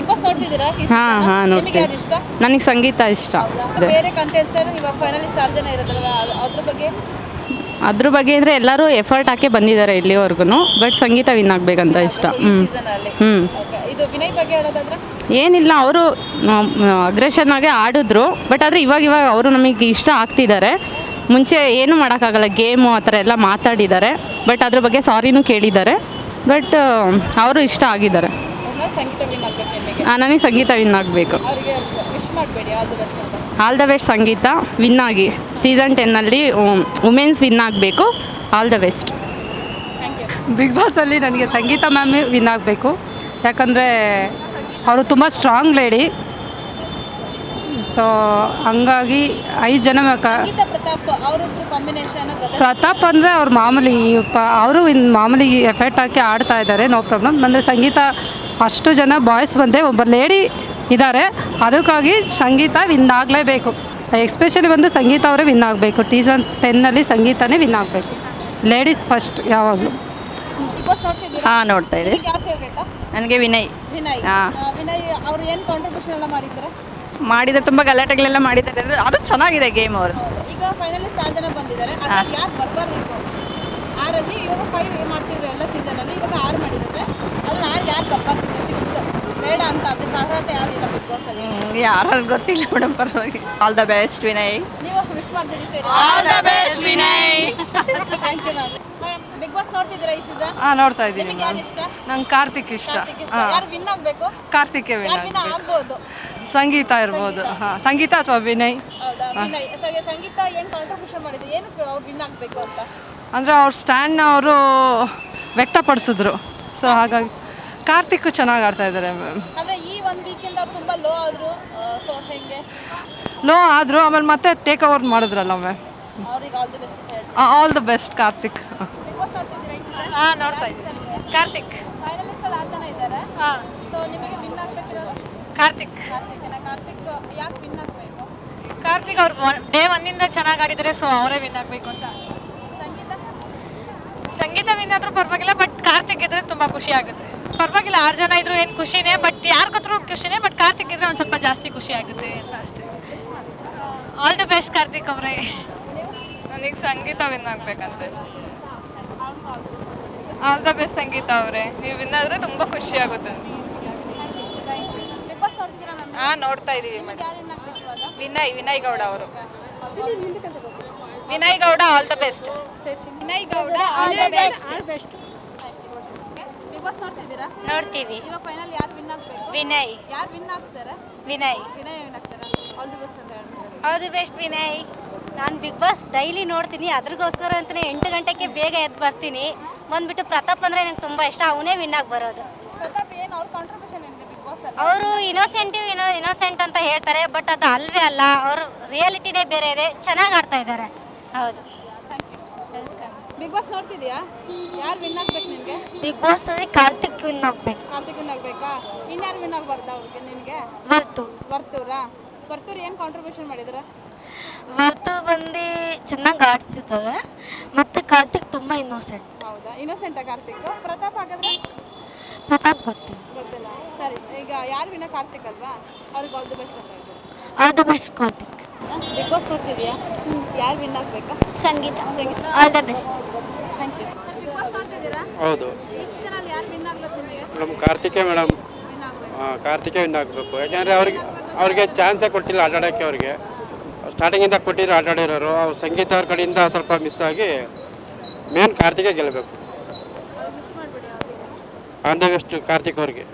ನೋಡ್ತಿದ್ದೀರಾ? ಈ ಹಾ, season? ಹಾ, ನಿಮಗೆ ನೋಡ್ತೀನಿ. ಯಾರು ಇಷ್ಟ? ನನಗೆ ಸಂಗೀತ ಇಷ್ಟ. ಹೌದಾ? ಬೇರೆ ಕಂಟೆಸ್ಟರ್ ಇವಾಗ ಫೈನಲಿಸ್ಟ್ ಆರು ಜನ ಇರೋದಲ್ವಾ ಅದ್- ಅದ್ರ ಬಗ್ಗೆ? ಅದ್ರ ಬಗ್ಗೆ ಅಂದರೆ ಎಲ್ಲರೂ ಎಫರ್ಟ್ ಹಾಕಿ ಬಂದಿದ್ದಾರೆ ಇಲ್ಲಿವರೆಗೂ ಬಟ್ ಸಂಗೀತ ವಿನ್ ಆಗಬೇಕಂತ ಇಷ್ಟ. ಈ ಹ್ಞೂ ಸೀಸನ್ ಅಲ್ಲಿ. ಹ್ಞೂ Okay. ಇದು ವಿನಯ್ ಬಗ್ಗೆ ಹೇಳೋದಾದ್ರೆ? ಏನಿಲ್ಲ ಅವರು ಅಗ್ರೆಷನ್ ಆಗಿ ಆಡಿದ್ರು ಬಟ್ ಆದರೆ ಇವಾಗ ಇವಾಗ ಅವರು ನಮಗೆ ಇಷ್ಟ ಆಗ್ತಿದ್ದಾರೆ. ಮುಂಚೆ ಏನು ಮಾಡೋಕ್ಕಾಗಲ್ಲ ಗೇಮು ಆ ಥರ ಎಲ್ಲ ಮಾತಾಡಿದ್ದಾರೆ ಬಟ್ ಅದ್ರ ಬಗ್ಗೆ ಸಾರಿನೂ ಕೇಳಿದ್ದಾರೆ. ಬಟ್ ಅವರು ಇಷ್ಟ ಆಗಿದ್ದಾರೆ. ಸಂಗೀತ ವಿನ್ ಆಗ್ಬೇಕು ನಿಮಗೆ? ಆ, ನನಗೆ ಸಂಗೀತ ವಿನ್ ಆಗಬೇಕು. ಅವರಿಗೆ ವಿಶ್ ಮಾಡಬೇಡಿ ಆಲ್ ದಿ ಬೆಸ್ಟ್ ಅಂತ all the best Sangeetha win ಆಗಿ. ಸೀಸನ್ ಟೆನ್ನಲ್ಲಿ ವುಮೆನ್ಸ್ ವಿನ್ ಆಗಬೇಕು. All the best thank you Bigg ಬಾಸಲ್ಲಿ ನನಗೆ ಸಂಗೀತ ಮ್ಯಾಮ್ ವಿನ್ ಆಗಬೇಕು. ಯಾಕಂದರೆ ಅವರು ತುಂಬ ಸ್ಟ್ರಾಂಗ್ ಲೇಡಿ ಸೊ ಹಂಗಾಗಿ ಐದು ಜನ ಕ ಪ್ರತಾಪ್ ಅವರೊಬ್ರು ಕಾಂಬಿನೇಷನ್ ಪ್ರತಾಪ್ ಅಂದರೆ ಅವ್ರು ಮಾಮೂಲಿ ಪ ಅವರು ಇನ್ನು ಮಾಮೂಲಿ ಎಫೆಕ್ಟ್ ಹಾಕಿ ಆಡ್ತಾ ಇದ್ದಾರೆ ನೋ ಪ್ರಾಬ್ಲಮ್ ಅಂದರೆ ಸಂಗೀತ ಅಷ್ಟು ಜನ ಬಾಯ್ಸ್ ಬಂದೆ ಒಬ್ಬ ಲೇಡಿ ಇದ್ದಾರೆ ಅದಕ್ಕಾಗಿ ಸಂಗೀತ ವಿನ್ ಆಗಲೇಬೇಕು. ಎಸ್ಪೆಷಲಿ ಬಂದು ಸಂಗೀತ ಅವರೇ ವಿನ್ ಆಗಬೇಕು. ಟೀಸನ್ ಟೆನ್ನಲ್ಲಿ ಸಂಗೀತನೇ ವಿನ್ ಆಗಬೇಕು. ಲೇಡೀಸ್ ಫಸ್ಟ್ ಯಾವಾಗಲೂ. ಹಾಂ ನೋಡ್ತಾ ಫೇವ್ರೇಟಾ ನನಗೆ ವಿನಯ್. ವಿನಯ್. ಹಾ. ವಿನಯ್ ಅವ್ರು ಏನು ಕಾಂಟ್ರಿಬ್ಯೂಷನ್ ಎಲ್ಲ ಮಾಡಿದ್ದಾರೆ? ಮಾಡಿದ ತುಂಬ ಗಲಾಟೆಗಳೆಲ್ಲ ಮಾಡಿದ್ದಾರೆ. ಅಂದರೆ ಅದು ಚೆನ್ನಾಗಿದೆ ಗೇಮ್ ಅವರು. ಆರಲ್ಲಿ ಇವಾಗ ಫೈವ್ ಮಾಡ್ತಿದ್ರು ಎಲ್ಲ ಸೀಸನಲ್ಲಿ ಇವಾಗ ಆರು ಮಾಡಿದ್ದಾರೆ. ಅದನ್ನ ಆರು ಯಾರು ಸಿಕ್ಸ್ತ್ ಬೇಡ ಅಂತ ಅದಕ್ಕೆ ಅರ್ಹತೆ ಯಾರಿಲ್ಲ ಬಿಗ್ ಬಾಸ್ ಅಲ್ಲಿ. ಯಾರು ಗೊತ್ತಿಲ್ಲ ಮೇಡಮ್ ಪರವಾಗಿ ಆಲ್ ದ ಬೆಸ್ಟ್ ವಿನಯ್ ನೀವು ವಿಶ್ ಮಾಡ್ತೀರಿ ಸರಿ. All the best Vinay thanks Bigg Boss ನೋಡ್ತಿದ್ದೀರಾ ಈ ಸೀಸನ್ ಹಾಂ ನೋಡ್ತಾ ಇದ್ದೀನಿ ನಿಮಗೆ ಯಾರು ಇಷ್ಟ? ನಂಗೆ ಕಾರ್ತಿಕ್ ಇಷ್ಟ. ಇಷ್ಟ. ಯಾರು ವಿನ್ ಆಗಬೇಕು? ಕಾರ್ತಿಕ್ ವಿನ್ ಆಗ್ಬೋದು? ಸಂಗೀತ ಇರ್ಬೋದು. ಹಾ ಸಂಗೀತ ಅಥವಾ ವಿನಯ್ ಹೌದಾ? ವಿನಯ್ ಸಂಗೀತ ಏನು ಕಾಂಟ್ರಿಬ್ಯೂಷನ್ ಮಾಡಿದ್ರು ಏನು ಅವ್ರು ವಿನ್ ಆಗಬೇಕು ಅಂತ? ಅಂದರೆ ಅವ್ರ ಸ್ಟ್ಯಾಂಡ್ನ ಅವರು ವ್ಯಕ್ತಪಡಿಸಿದ್ರು. ಸೊ ಹಾಗಾಗಿ ಕಾರ್ತಿಕ್ ಚೆನ್ನಾಗಿ ಆಡ್ತಾ ಇದ್ದಾರೆ ಮ್ಯಾಮ್ ಅಂದ್ರೆ ಈ ಒಂದು ವೀಕೆಂಡ್ ಅವ್ರು ತುಂಬಾ ಲೋ ಆದ್ರು ಸೊ ಹೆಂಗೆ? ಲೋ ಆದರು ಆಮೇಲೆ ಮತ್ತೆ ಟೇಕ್ ಓವರ್ ಮಾಡಿದ್ರಲ್ಲ ಮ್ಯಾಮ್ ಅವ್ರಿಗೆ all the best all the best Karthik. Bigg Boss ನೋಡ್ತಿದ್ದೀರಾ ಈ ಸೀಸನ್ ಹಾಂ ನೋಡ್ತಾ ಇದ್ದೀನಿ. ಕಾರ್ತಿಕ್. ಫೈನಲಿಸ್ಟ್ ಅಲ್ಲಿ ಆತನ ಇದ್ದಾರೆ. ಹಾಂ. ಸೊ ನಿಮಗೆ ವಿನ್ ಆಗ್ಬೇಕಿರೋದು? ಕಾರ್ತಿಕ್. ಕಾರ್ತಿಕ್ ಕಾರ್ತಿಕ್ ಯಾಕೆ ವಿನ್ ಆಗಬೇಕು? ಕಾರ್ತಿಕ್ ಅವ್ರು ಡೇ ಒನ್ನಿಂದ ಚೆನ್ನಾಗಿ ಆಡಿದ್ರೆ ಸೊ ಅವರೇ ವಿನ್ ಆಗಬೇಕು ಅಂತ. ಸಂಗೀತ? ಸಂಗೀತ ವಿನ್ ಆದ್ರೂ ಪರವಾಗಿಲ್ಲ ಬಟ್ ಕಾರ್ತಿಕ್ ಇದ್ರೆ ತುಂಬ ಖುಷಿ ಆಗುತ್ತೆ. ಪರವಾಗಿಲ್ಲ ಆರು ಜನ ಇದ್ರು ಏನು ಖುಷಿನೇ ಬಟ್ ಯಾರು ಗೊತ್ತರೂ ಖುಷಿನೇ ಬಟ್ ಕಾರ್ತಿಕ್ ಇದ್ರೆ ಒಂದು ಸ್ವಲ್ಪ ಜಾಸ್ತಿ ಖುಷಿ ಆಗುತ್ತೆ ಅಂತ ಅಷ್ಟೇ. ಆಲ್ ದಿ ಬೆಸ್ಟ್ ಕಾರ್ತಿಕ್ ಅವರೇ. ನನಗೆ ಸಂಗೀತ ವಿನ್ ಆಗ್ಬೇಕಂತ ಆಲ್ ದ ಬೆಸ್ಟ್ ಸಂಗೀತ ಅವರೇ. ನೀವು ವಿನ್ ಆದರೆ ತುಂಬ ಖುಷಿ ಆಗುತ್ತೆ. ಹಾ ನೋಡ್ತಾ ಇದೀವಿ ವಿನಯ್ ವಿನಯ್ ಗೌಡ ಅವರು. Vinay Gowda all the best Vinay Gowda all the best Boss ನೋಡ್ತಿದ್ದೀರಾ? ನೋಡ್ತೀವಿ. ಇವಾಗ ಫೈನಲ್ ಯಾರು ವಿನ್ ಆಗ್ಬೇಕು? ವಿನಯ್. ಯಾರು ವಿನ್ ಆಗ್ತಾರೆ? ವಿನಯ್. ವಿನಯ್ ವಿನ್ ಆಗ್ತಾರೆ? ಆಲ್ ದಿ ಬೆಸ್ಟ್ ಅಂತ ಹೇಳ್ತಾರೆ ಹೌದು ಬೆಸ್ಟ್ ವಿನಯ್. ನಾನು ಬಿಗ್ ಬಾಸ್ ಡೈಲಿ ನೋಡ್ತೀನಿ. ಅದ್ರಗೋಸ್ಕರ ಅಂತಲೇ ಎಂಟು ಗಂಟೆಗೆ ಬೇಗ ಎದ್ದು ಬರ್ತೀನಿ. ಬಂದ್ಬಿಟ್ಟು ಪ್ರತಾಪ್ ಅಂದರೆ ನಂಗೆ ತುಂಬ ಇಷ್ಟ. ಅವನೇ ವಿನ್ ಆಗಿ ಬರೋದು. ಪ್ರತಾಪ್ ಏನು ಅವ್ರ ಕಾಂಟ್ರಿಬ್ಯೂಷನ್ ಏನಿದೆ ಬಿಗ್ ಬಾಸ್ ಅಲ್ಲಿ? ಅವರು ಇನೋಸೆಂಟಿವ್ ಇನೋ ಇನೋಸೆಂಟ್ ಅಂತ ಹೇಳ್ತಾರೆ. ಬಟ್ ಅದು ಅಲ್ವೇ ಅಲ್ಲ. ಅವರು ರಿಯಾಲಿಟಿನೇ ಬೇರೆ ಇದೆ. ಚೆನ್ನಾಗಿ ಆಡ್ತಾ ಇದ್ದಾರೆ. ಹೌದು. ಬಿಗ್ ಬಾಸ್ ನೋಡ್ತಿದ್ಯಾ ಯಾರು ವಿನ್ ಆಗ್ಬೇಕು ನಿನಗೆ? ಬಿಗ್ ಬಾಸ್ ಕಾರ್ತಿಕ್ ವಿನ್ ಆಗ್ಬೇಕು. ಕಾರ್ತಿಕ್ ವಿನ್ ಆಗ್ಬೇಕಾ? ಇನ್ಯಾರು ವಿನ್ ಆಗ್ಬಾರ್ದ ಅವ್ರಿಗೆ ನಿನಗೆ? ವರ್ತು ವರ್ತೂರಾ? ವರ್ತೂರ್ ಏನು ಕಾಂಟ್ರಿಬ್ಯೂಷನ್ ಮಾಡಿದ್ರ? ವರ್ತು ಬಂದು ಚೆನ್ನಾಗಿ ಆಡ್ತಿದ್ದಾವೆ ಮತ್ತೆ ಕಾರ್ತಿಕ್ ತುಂಬ ಇನ್ನೋಸೆಂಟ್ ಹೌದಾ? ಇನ್ನೋಸೆಂಟಾ ಕಾರ್ತಿಕ್? ಪ್ರತಾಪ್ ಹಾಗಾದ್ರೆ? ಪ್ರತಾಪ್ ಗೊತ್ತಿಲ್ಲ. ಗೊತ್ತಿಲ್ಲ. ಸರಿ ಈಗ ಯಾರು ವಿನ ಕಾರ್ತಿಕ್ ಅಲ್ವಾ? ಅವ್ರಿಗೆ ಆಲ್ ದಿ ಬೆಸ್ಟ್ ಅಂತ ಹೇಳ್ತಾರೆ all the best Karthik. Bigg Boss ನೋಡ್ತಿದ್ಯಾ? ಯಾರು win ಆಗ್ಬೇಕಾ? Sangeetha. All the best thank you Bigg Boss ನೋಡ್ತಿದ್ದೀರಾ? ಹೌದು. ಈ ಕಾರ್ತಿಕೇ ಯಾರು ವಿನ್ ಆಗ್ಬೇಕು ನಿಮಗೆ? ನಮ್ಮ ಕಾರ್ತಿಕೆ ಮೇಡಮ್. ವಿನ್ ಆಗ್ಬೇಕು. ಕಾರ್ತಿಕೆ ವಿನ್ ಆಗಬೇಕು. ಯಾಕೆಂದರೆ ಅವ್ರಿಗೆ ಅವ್ರಿಗೆ ಚಾನ್ಸೇ ಕೊಟ್ಟಿಲ್ಲ ಆಟಾಡೋಕ್ಕೆ ಅವ್ರಿಗೆ. ಸ್ಟಾರ್ಟಿಂಗಿಂದ ಕೊಟ್ಟಿದ್ರು ಆಟಾಡಿರೋರು ಅವ್ರ ಸಂಗೀತ ಅವ್ರ ಕಡೆಯಿಂದ ಸ್ವಲ್ಪ ಮಿಸ್ ಆಗಿ ಮೇನ್ ಕಾರ್ತಿಕೆ ಗೆಲ್ಲಬೇಕು ಆನ್ ಮಾಡಬೇಡಿ ಅವ್ರಿಗೆ. ಆಲ್ ದ ಬೆಸ್ಟ್ ಕಾರ್ತಿಕ್ ಅವ್ರಿಗೆ.